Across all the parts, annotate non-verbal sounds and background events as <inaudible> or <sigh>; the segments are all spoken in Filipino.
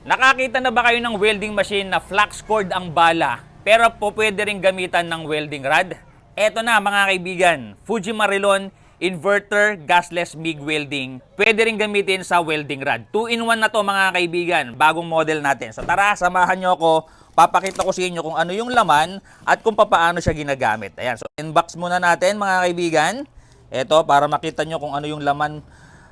Nakakita na ba kayo ng welding machine na flux cord ang bala, pero po pwede rin gamitan ng welding rod? Eto na mga kaibigan, Fuji Marilon Inverter Gasless MIG Welding. Pwede rin gamitin sa welding rod. 2-in-1 na to mga kaibigan, bagong model natin. So tara, samahan nyo ako. Papakita ko sa inyo kung ano yung laman at kung paano siya ginagamit. Ayan, so unbox muna natin mga kaibigan. Ito, para makita nyo kung ano yung laman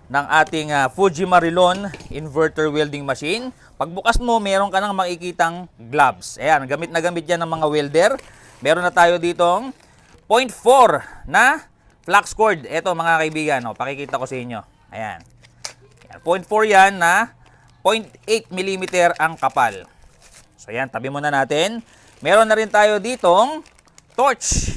ng ating ah, Fuji Marilon inverter welding machine. Pagbukas mo, meron ka nang makikitang gloves. Ayan, gamit na gamit yan ng mga welder. Meron na tayo ditong 0.4 na flux cord. Ito mga kaibigan, oh, pakikita ko sa inyo. Ayan. Ayan, 0.4 yan na 0.8 mm ang kapal. So yan, tabi muna natin. Meron na rin tayo ditong torch.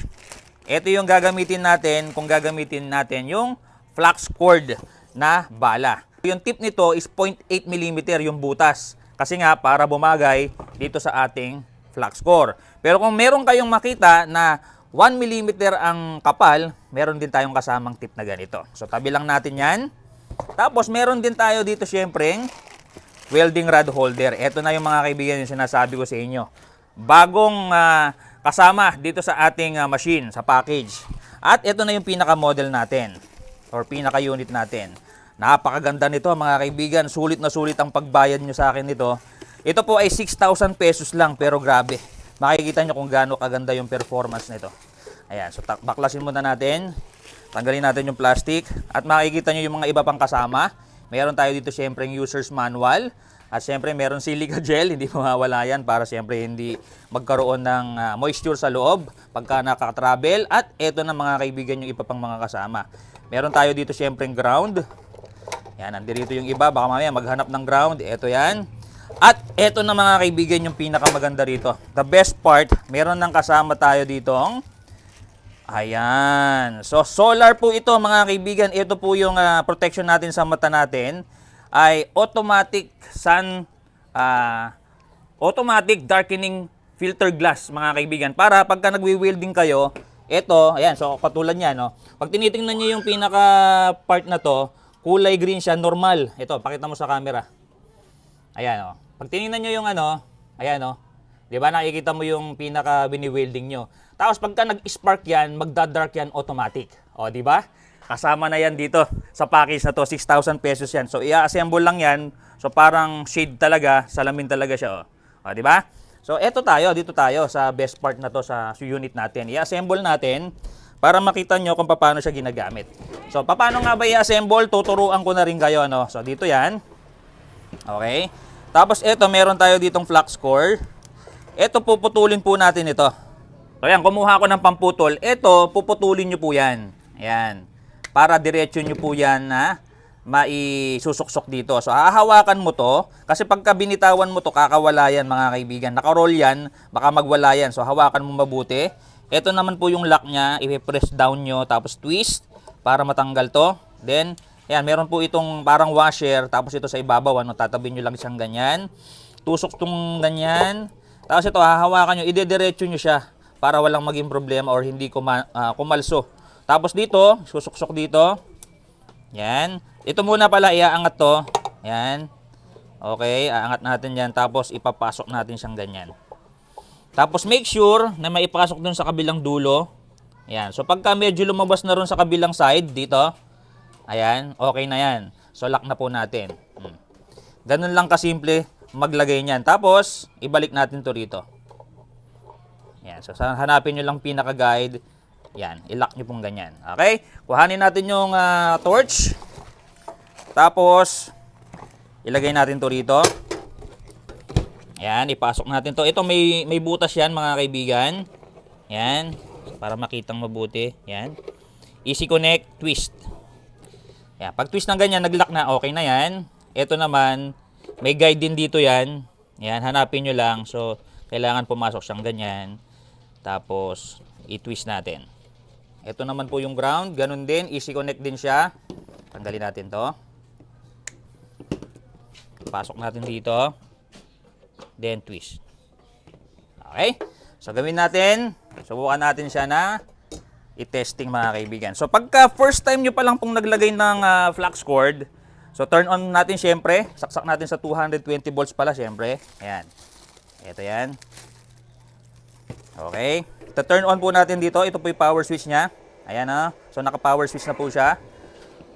Ito yung gagamitin natin kung gagamitin natin yung flux cord na bala. Yung tip nito is 0.8 mm yung butas. Kasi nga para bumagay dito sa ating flux core. Pero kung meron kayong makita na 1 mm ang kapal, meron din tayong kasamang tip na ganito. So tabi lang natin yan. Tapos meron din tayo dito syempre welding rod holder. Ito na yung mga kaibigan yung sinasabi ko sa inyo. Bagong ah, kasama dito sa ating ah, machine, sa package. At ito na yung pinaka-model natin or pinaka-unit natin. Napakaganda nito mga kaibigan. Sulit na sulit ang pagbayad nyo sa akin nito. Ito po ay 6,000 pesos lang pero grabe. Makikita nyo kung gaano kaganda yung performance nito. Ayan, so baklasin muna natin. Tanggalin natin yung plastic. At makikita nyo yung mga iba pang kasama. Meron tayo dito syempre yung user's manual. At syempre meron silica gel, <laughs> hindi mawawala yan para syempre hindi magkaroon ng ah, moisture sa loob pagka nakaka-travel. At eto na mga kaibigan yung iba pang mga kasama. Meron tayo dito syempre ground. Yan, nandito yung iba. Baka mamaya maghanap ng ground. Ito yan. At eto na mga kaibigan yung pinakamaganda rito. The best part, meron nang kasama tayo dito Ayan. So, solar po ito mga kaibigan. Ito po yung ah, protection natin sa mata natin. Ay automatic sun, ah, automatic darkening filter glass mga kaibigan. Para pagka nagwi-welding kayo, ito, ayan, so katulad niya, no? Pag tinitingnan niyo yung pinaka part na to, kulay green siya, normal. Ito, pakita mo sa camera. Ayan, oh. Pag tinignan nyo yung ano, ayan, oh. Di ba nakikita mo yung pinaka bini-welding nyo. Tapos pagka nag-spark yan, magda-dark yan automatic. O, di ba? Kasama na yan dito sa package na to, 6,000 pesos yan. So, i-assemble lang yan. So, parang shade talaga, salamin talaga siya, oh. O, di ba? So, eto tayo, dito tayo sa best part na to sa unit natin. I-assemble natin para makita nyo kung paano siya ginagamit. So, paano nga ba i-assemble? Tuturuan ko na rin kayo, ano? So, dito yan. Okay? Tapos ito, meron tayo ditong flux core. Ito, puputulin po natin ito. So yan, kumuha ko ng pamputol. Ito, puputulin nyo po yan. Ayan. Para diretso nyo po yan na maisusok-sok dito. So, hahawakan mo to. Kasi pagka binitawan mo to, kakawala yan mga kaibigan. Nakaroll yan, baka magwala yan. So, hawakan mo mabuti. Ito naman po yung lock niya. I-press down nyo, tapos twist para matanggal to. Then, Ayan, meron po itong parang washer, tapos ito sa ibabaw, ano, tatabi nyo lang siyang ganyan. Tusok tong ganyan. Tapos ito, hahawakan nyo, idediretso nyo siya para walang maging problema or hindi kuma, ah, kumalso. Tapos dito, susok-sok dito. Yan. Ito muna pala, iaangat to. Yan. Okay, aangat natin yan. Tapos ipapasok natin siyang ganyan. Tapos make sure na maipasok dun sa kabilang dulo. Yan. So pagka medyo lumabas na ron sa kabilang side, dito, Ayan, okay na yan. So, lock na po natin. Hmm. Ganun lang kasimple maglagay niyan. Tapos, ibalik natin to rito. Yan. So, hanapin nyo lang pinaka-guide. Yan. I-lock nyo pong ganyan. Okay? Kuhanin natin yung ah, torch. Tapos, ilagay natin to rito. Yan. Ipasok natin to. Ito, may, may butas yan, mga kaibigan. Yan. Para makitang mabuti. Yan. Easy connect, twist. Yan. Pag twist ng ganyan, nag-lock na, okay na yan. Ito naman, may guide din dito yan. Yan, hanapin nyo lang. So, kailangan pumasok siyang ganyan. Tapos, i-twist natin. Ito naman po yung ground. Ganun din, easy connect din siya. Tanggalin natin to. Pasok natin dito. Then, twist. Okay? So, gawin natin. Subukan natin siya na i-testing mga kaibigan. So pagka first time nyo pa lang pong naglagay ng ah, flux cord, So turn on natin syempre. Saksak natin sa 220 volts pala syempre. Ayan. Ito yan. Okay. Ito turn on po natin dito. Ito po yung power switch niya. Ayan na. So naka-power switch na po siya.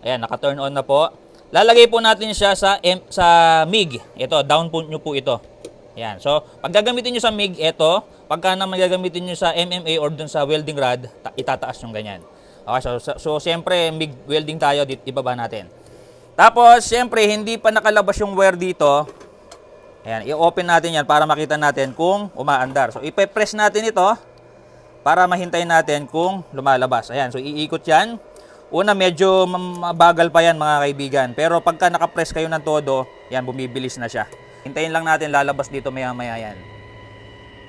Ayan, naka-turn on na po. Lalagay po natin siya sa M, sa MIG. Ito, down po nyo po ito. Ayan. So, pag gagamitin nyo sa MIG, ito. Pagka naman gagamitin nyo sa MMA or dun sa welding rod, ta- itataas yung ganyan. Okay, so, so, so siyempre, MIG welding tayo, dit, ibaba natin. Tapos, siyempre, hindi pa nakalabas yung wire dito. Ayan, i-open natin yan para makita natin kung umaandar. So, ipe-press natin ito para mahintayin natin kung lumalabas. Ayan, so iikot yan. Una, medyo mabagal pa yan mga kaibigan. Pero pagka nakapress kayo ng todo, yan, bumibilis na siya. Hintayin lang natin, lalabas dito maya-maya yan.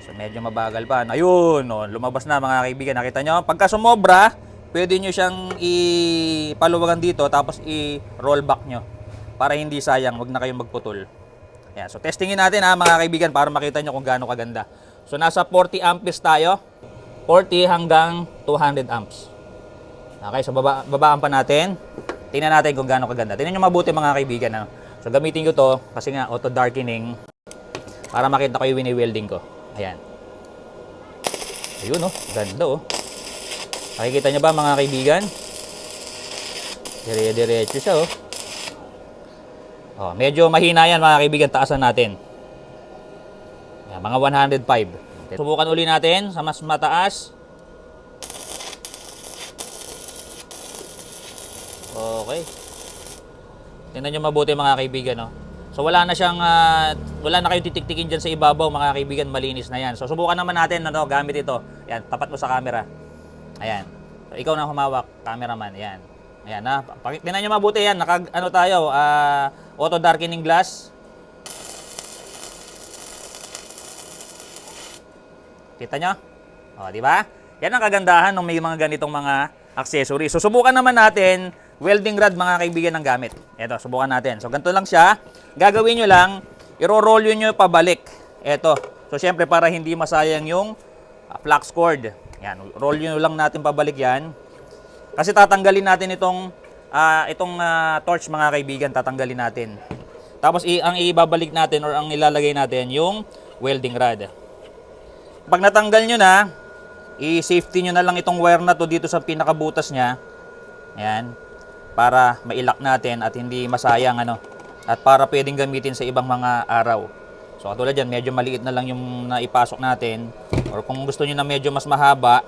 So medyo mabagal pa. Ayun, oh, lumabas na mga kaibigan. Nakita nyo? Pagka sumobra, pwede nyo siyang ipaluwagan dito tapos i-roll back nyo. Para hindi sayang, wag na kayong magputol. Ayan, so testingin natin ha mga kaibigan para makita nyo kung gaano kaganda. So nasa 40 amperes tayo. 40 hanggang 200 amps. Okay, so baba, babaan pa natin. Tingnan natin kung gaano kaganda. Tingnan nyo mabuti mga kaibigan. Ano? So gamitin ko to kasi nga auto darkening para makita ko yung wini-welding ko. Ayan. Ayun oh, ganda oh. Nakikita nyo ba mga kaibigan? Dire-diretso siya oh. Oh, medyo mahina yan mga kaibigan, taasan natin. Ayan, mga 105. Subukan uli natin sa mas mataas. Okay. Tingnan nyo mabuti mga kaibigan, no? So wala na siyang, ah, wala na kayong titiktikin dyan sa ibabaw mga kaibigan, malinis na yan. So subukan naman natin, ano, gamit ito. Yan, tapat mo sa camera. Ayan. So, ikaw na humawak, cameraman. Ayan. Ayan na. Tingnan nyo mabuti yan. Naka, ano tayo, ah, auto darkening glass. Kita nyo? O, di ba? Yan ang kagandahan ng may mga ganitong mga accessories. So, subukan naman natin welding rod mga kaibigan ng gamit. Ito, subukan natin. So, ganito lang siya. Gagawin nyo lang, iro-roll nyo pabalik. Ito. So, syempre, para hindi masayang yung uh, flux cord. Yan, roll nyo lang natin pabalik yan. Kasi tatanggalin natin itong ah, itong ah, torch mga kaibigan, tatanggalin natin. Tapos i- ang ibabalik natin or ang ilalagay natin yung welding rod. Pag natanggal nyo na, i-safety nyo na lang itong wire na to dito sa pinakabutas niya. Ayan. Para mailak natin at hindi masayang ano. At para pwedeng gamitin sa ibang mga araw. So katulad yan, medyo maliit na lang yung naipasok natin. Or kung gusto nyo na medyo mas mahaba,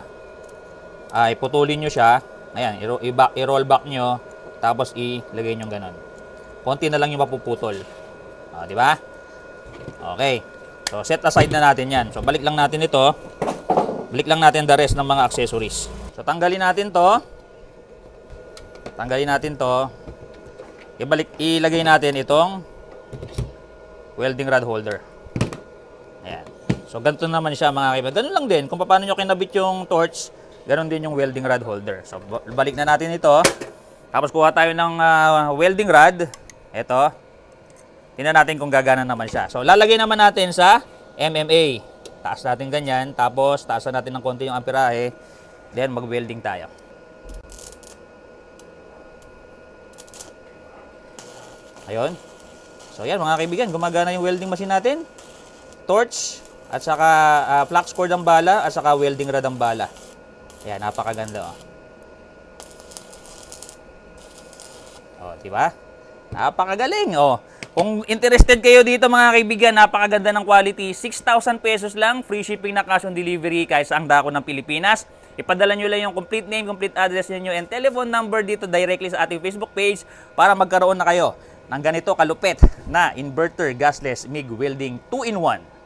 ay putulin nyo siya. Ayan, i-roll back nyo. Tapos ilagay nyo ganon. Konti na lang yung mapuputol. O, di ba? Okay. So, set aside na natin yan. So, balik lang natin ito. Balik lang natin the rest ng mga accessories. So, tanggalin natin to. Tanggalin natin to. Ibalik, ilagay natin itong welding rod holder. Ayan. So, ganito naman siya mga kaibigan. Ganun lang din. Kung paano nyo kinabit yung torch, ganun din yung welding rod holder. So, ba- balik na natin ito. Tapos, kuha tayo ng ah, welding rod. Ito. Tingnan natin kung gagana naman siya. So, lalagay naman natin sa MMA. Taas natin ganyan. Tapos, taasan natin ng konti yung amperahe. Then, mag-welding tayo. Ayun. So, yan mga kaibigan. Gumagana yung welding machine natin. Torch. At saka ah, flux cord ang bala. At saka welding rod ang bala. Ayan, napakaganda oh. Oh, di ba? Napakagaling. Oh. Kung interested kayo dito mga kaibigan, napakaganda ng quality. 6,000 pesos lang, free shipping na cash on delivery kahit saan dako ng Pilipinas. Ipadala nyo lang yung complete name, complete address niyo and telephone number dito directly sa ating Facebook page para magkaroon na kayo ng ganito kalupit na inverter gasless MIG welding 2-in-1.